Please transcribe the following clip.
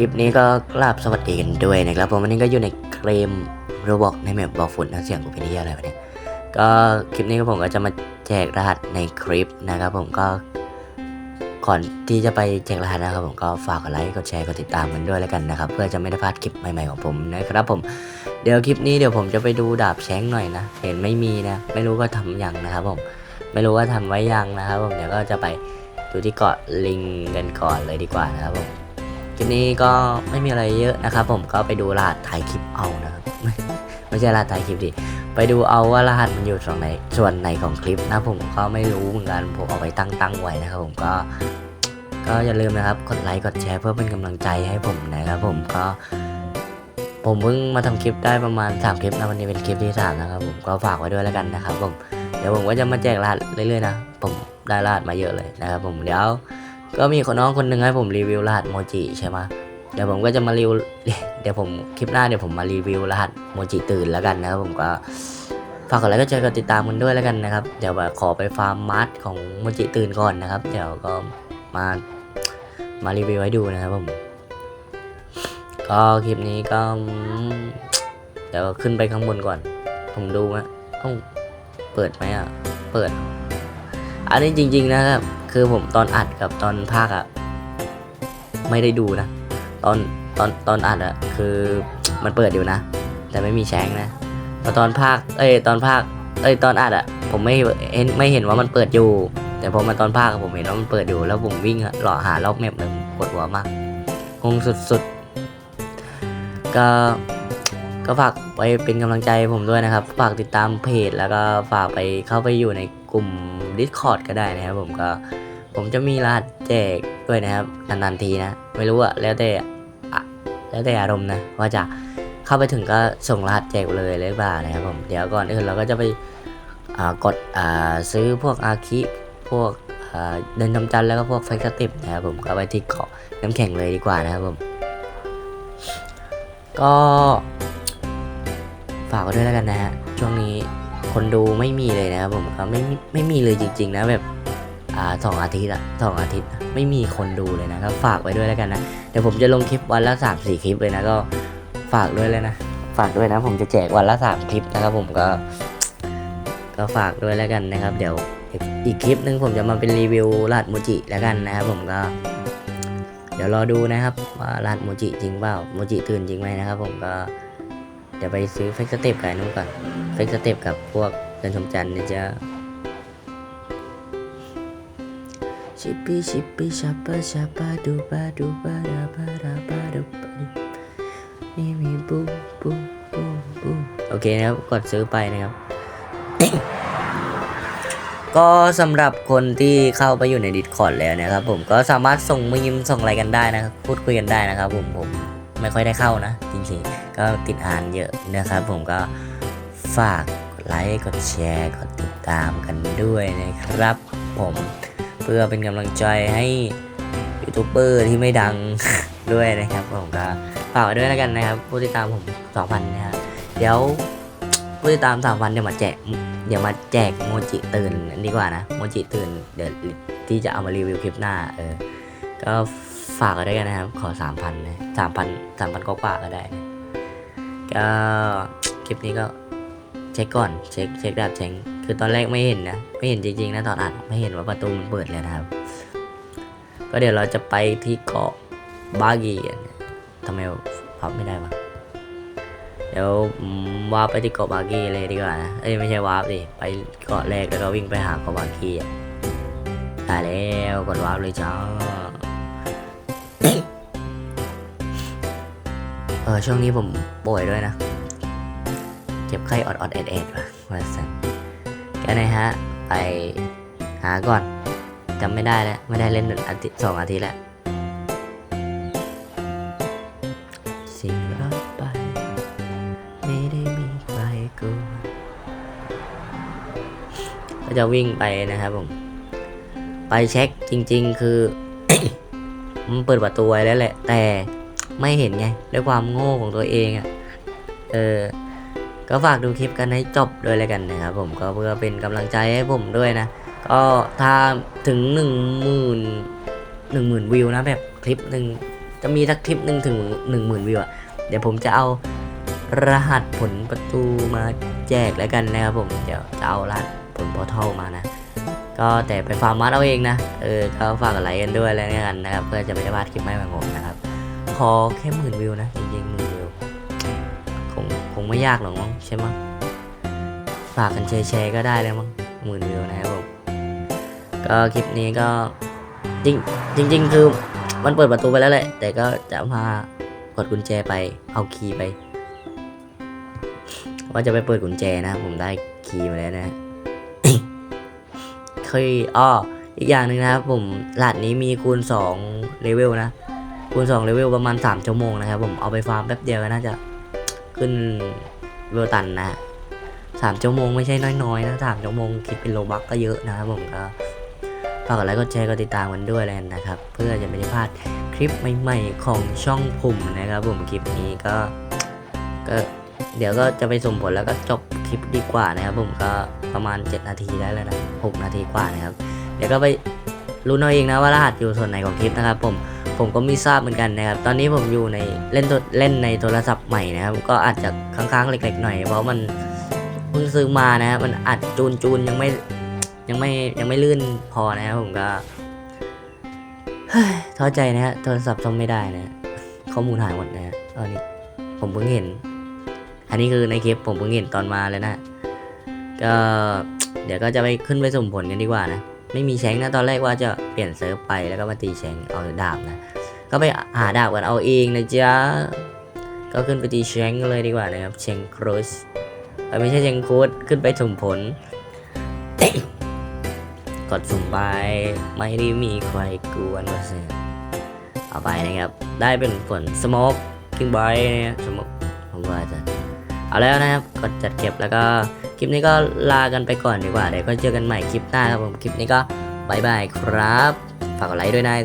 ลิปนี้ก็กราบสวัสดีกันด้วยนะครับผมวันนี้ก็อยู่ในเกมโรบอกในแมปบอลฝุ่นนะเสียงกูเป็นที่อะไรวะเนี่ยก็คลิปนี้ก็ผมก็จะมาแจกรหัสในคลิปนะครับผมก็ก่อนที่จะไปแจกรหัสนะครับผมก็ฝากกดไลค์กดแชร์กดติดตามกันด้วยแล้วกันนะครับ เพื่อจะไม่ได้พลาดคลิปใหม่ๆของผมนะครับผมเดี๋ยวคลิปนี้เดี๋ยวผมจะไปดูดาบแช้งหน่อยนะ เห็นไม่มีนะ ไม่รู้ว่าทำยังนะครับผมไม่รู้ว่าทำไว้ยังนะครับผมเดี๋ยวก็จะไปดูที่เกาะลิงกันก่อนเลยดีกว่านะครับผม คลิปนี้ก็ไม่มีอะไรเยอะนะครับ ผมก็ไปดูรหัสถ่ายคลิปเอานะครับ ไม่ใช่รหัสถ่ายคลิปดิไปดูเอาว่ารหัสมันอยู่ตรงไหนส่วนไหนของคลิปนะผมก็ไม่รู้เหมือนกันผมเอาไปตั้งตั้งไว้นะครับ ผมก็ก็อย่าลืมนะครับกดไลค์กดแชร์เพื่อเป็นกำลังใจให้ผมนะครับ ผมก็ผมเพิ่งมาทำคลิปได้ประมาณ 3 คลิปนะวันนี้เป็นคลิปที่สามนะครับผมก็ฝากไว้ด้วยแล้วกันนะครับผมเดี๋ยวผมก็จะมาแจกรหัสเรื่อยๆนะผมได้รหัสมาเยอะเลยนะครับ ผมเดี๋ยว ก็มีคนน้องคนหนึ่งให้ผมรีวิวรหัสโมจิใช่ไหมเดี๋ยวผมก็จะมารีวิวเดี๋ยวผมคลิปหน้าเดี๋ยวผมมารีวิวรหัสโมจิตื่นแล้วกันนะครับผมก็ฝากกดไลค์ก็เจอกดติดตามกันด้วยแล้วกันนะครับ เดี๋ยวขอไปฟาร์มมาร์ทของโมจิตื่นก่อนนะครับ เดี๋ยวก็มามารีวิวให้ดูนะครับผมก็คลิปนี้ก็เดี๋ยวขึ้นไปข้างบนก่อน ผมดูว่าต้องเปิดไหมอะ เปิด อันนี้จริง ๆ นะครับ คือผมตอนอัดกับตอนภาคอะไม่ได้ดูนะ ตอนตอนตอนอัดอะคือมันเปิดอยู่นะ แต่ไม่มีแชงนะพอตอนภาค เอ้ยตอนภาค เอ้ยตอนอัดอะผมไม่เห็นไม่เห็นว่ามันเปิดอยู่ แต่พอมาตอนภาคผมเห็นว่ามันเปิดอยู่ แล้วผมวิ่งหล่อหารอบแมปเลยปวดหัวมากงงสุดๆ ก็ก็ฝากไปเป็นกำลังใจผมด้วยนะครับ ฝากติดตามเพจแล้วก็ฝากไปเข้าไปอยู่ในกลุ่ม Discord ก็ได้นะครับผมก็ผมจะมีรหัสแจกด้วยนะครับนานๆทีนะ ไม่รู้อะแล้วแต่แล้วแต่อารมณ์นะว่าจะเข้าไปถึงก็ส่งรหัสแจกเลยหรือเปล่านะครับผมเดี๋ยวก่อนอื่นเราก็จะไปกดซื้อพวกอาคิพวกเดินทำจันแล้วก็พวกไฟสติปนะครับผมก็ไปที่เกาะน้ำแข็งเลยดีกว่านะครับผม ก็ฝากไว้ด้วยแล้วกันนะฮะช่วงนี้ คนดูไม่มีเลยนะครับผมก็ไม่ไม่มีเลยจริง ๆ นะแบบอ่าสองอาทิตย์อะสองอาทิตย์ไม่มีคนดูเลยนะก็ฝากไว้ด้วยแล้วกันนะเดี๋ยวผมจะลงคลิปวันละสามสี่คลิปเลยนะก็ฝากด้วยเลยนะฝากด้วยนะ ผมจะแจกวันละสามคลิปนะครับผมก็ ก็ฝากด้วยแล้วกันนะครับ เดี๋ยวอีกคลิปหนึงผมจะมาเป็นรีวิวรหัสโมจิแล้วกันนะครับ ผมก็ เดี๋ยวรอดูนะครับว่ารหัสโมจิจริงเปล่าโมจิตื่นจริงไหมนะครับ ผมก็ เดี๋ยวไปซื้อเฟกสเต็ปกับนู้นก่อนเฟกสเต็ปกับพวกเดินชมจันทร์นะจ๊ะชิปปี้ชิปปี้ชัปปะชัปปะดูปะดูปะดาปะดาปะดูปะนี่มีบูบูบูบูโอเคนะครับกดซื้อไปนะครับ ก็สำหรับคนที่เข้าไปอยู่ในดิสคอร์ดแล้วนะครับ ผมก็สามารถส่งมีมส่งอะไรกันได้นะครับ พูดคุยกันได้นะครับ ผมผมไม่ค่อยได้เข้านะจริงๆ ก็ติดอ่านเยอะนะครับ ผมก็ฝากกดไลค์กดแชร์กดติดตามกันด้วยนะครับ ผมเพื่อเป็นกำลังใจให้ยูทูบเบอร์ที่ไม่ดังด้วยนะครับ ผมก็ฝากด้วยแล้วกันนะครับผู้ติดตามผม2,000นะครับเดี๋ยวผู้ติดตาม3,000เดี๋ยวมาแจกเดี๋ยวมาแจกโมจิตื่นดีกว่านะโมจิตื่นเดี๋ยวที่จะเอามารีวิวคลิปหน้าเออก็ฝากกันด้วยกันนะครับ ขอ 3,000นะ3,000 3,000กว่าก็ได้นะ ก็คลิปนี้ก็เช็คก่อนเช็คเช็คดาบเช็งคือตอนแรกไม่เห็นนะไม่เห็นจริงๆนะตอนอัดไม่เห็นว่าประตูมันเปิดเลยนะครับ ก็เดี๋ยวเราจะไปที่เกาะบากีกันทำไมพับไม่ได้วะเดี๋ยววาร์ปไปที่เกาะบากีเลยดีกว่านะเอ้ยไม่ใช่วาร์ปดิไปเกาะแรกแล้วก็วิ่งไปหาเกาะบากีอะตายแล้วกดวาร์ปเลยจ้า ออช่วงนี้ผมป่วยด้วยนะ เจ็บไข้ออดๆแอดๆว่ะว่าสันแค่ไหนฮะ ไปหาก่อนจำไม่ได้แล้ว ไม่ได้เล่นอาทิตย์สองอาทิตย์แล้วสิ่งรับไป ไม่ได้มีใครกลัวก็จะวิ่งไปนะครับผม ไปเช็คจริง ๆ คือ มันเปิดประตูไว้แล้วแหละ แต่ ไม่เห็นไง ด้วยความโง่ของตัวเองอะ่ะ เออ ก็ฝากดูคลิปกันให้จบด้วยแล้วกันนะครับผมก็เพื่อเป็นกำลังใจให้ผมด้วยนะ ก็ถ้าถึงหนึ่งหมื่นหนึ่งหมื่นวิวนะแบบคลิปหนึ่งจะมีสักคลิปหนึ่งถึงหนึ่งหมื่นวิวอะเดี๋ยวผมจะเอารหัสผลประตูมาแจกแล้วกันนะครับผม เดี๋ยวจะเอารหัสผลพอร์ทัลมานะ ก็แต่ไปฟาร์มมัดเอาเองนะ เออก็ฝากอะไรกันด้วยแล้วกันนะครับ เพื่อจะไม่ได้พลาดคลิปไม่มาผมนะครับ ขอแค่หมื่นวิวนะจริงๆหมื่นวิวคงคงไม่ยากหรอกมั้งใช่ไหมฝากกันแชร์ก็ได้เลยมั้งหมื่นวิวนะครับผมก็คลิปนี้ก็จริงจริง ๆ คือมันเปิดประตูไปแล้วแหละ แต่ก็จะมากดกุญแจไปเอาคีย์ไป ว่าจะไปเปิดกุญแจนะ ผมได้คีย์มาแล้วนะเคยอ้ออีกอย่างหนึ่งนะครับผมรหัสนี้มีคูณ2เลเวลนะ คูณ2เลเวลประมาณ 3 ชั่วโมงนะครับผมเอาไปฟาร์มแป๊บเดียวก็น่าจะขึ้นเวลตันนะสามชั่วโมงไม่ใช่น้อยๆนะสามชั่วโมงคิดเป็นโลบักก็เยอะนะครับผมก็ฝากกดไลค์กดแชร์กดติดตามกันด้วยแล้วนะครับ เพื่อจะไม่ได้พลาดคลิปใหม่ๆของช่องผมนะครับผมคลิปนี้ก็ก็เดี๋ยวก็จะไปส่งผลแล้วก็จบคลิปดีกว่านะครับผมก็ประมาณ 7 นาทีได้แล้วนะ6นาทีกว่านะครับ เดี๋ยวก็ไปรู้นเอาเองนะว่ารหัสอยู่ส่วนไหนของคลิปนะครับผม ผมก็ไม่ทราบเหมือนกันนะครับ ตอนนี้ผมอยู่ในเล่นเล่นในโทรศัพท์ใหม่นะครับ ก็อาจจะค้างๆเล็กๆหน่อย เพราะมันเพิ่งซื้อมานะครับมันอัดจูนจูนยังไม่ยังไม่ยังไม่ลื่นพอนะครับผมก็ท้อใจนะฮะโทรศัพท์ซ่อมไม่ได้นะข้อมูลหายหมดนะฮะตอนนี้ผมเพิ่งเห็น อันนี้คือในคลิปผมเพิ่งเห็นตอนมาเลยนะก็เดี๋ยวก็จะไปขึ้นไปสมผลกันดีกว่านะ ไม่มีแชงนะตอนแรกว่าจะเปลี่ยนเซิร์ฟไปแล้วก็มาตีแชงเอาดาบนะ ก็ไปหาดาบกันเอาเองนะจ๊ะก็ขึ้นไปตีแชงเลยดีกว่านะครับแชงครูสไม่ใช่แชงคูดขึ้นไปสุ่มผลกดสุ่มไปไม่ได้มีใครกวนมาเสียเอาไปนะครับ ได้เป็นผลสโมกกิ้งบอยเนี่ยสโมกผมว่าจะ เอาแล้วนะครับกดจัดเก็บแล้วก็คลิปนี้ก็ลากันไปก่อนดีกว่าเดี๋ยวก็เจอกันใหม่คลิปหน้าครับผมคลิปนี้ก็บายบายครับ ฝากกดไลค์ด้วยนะ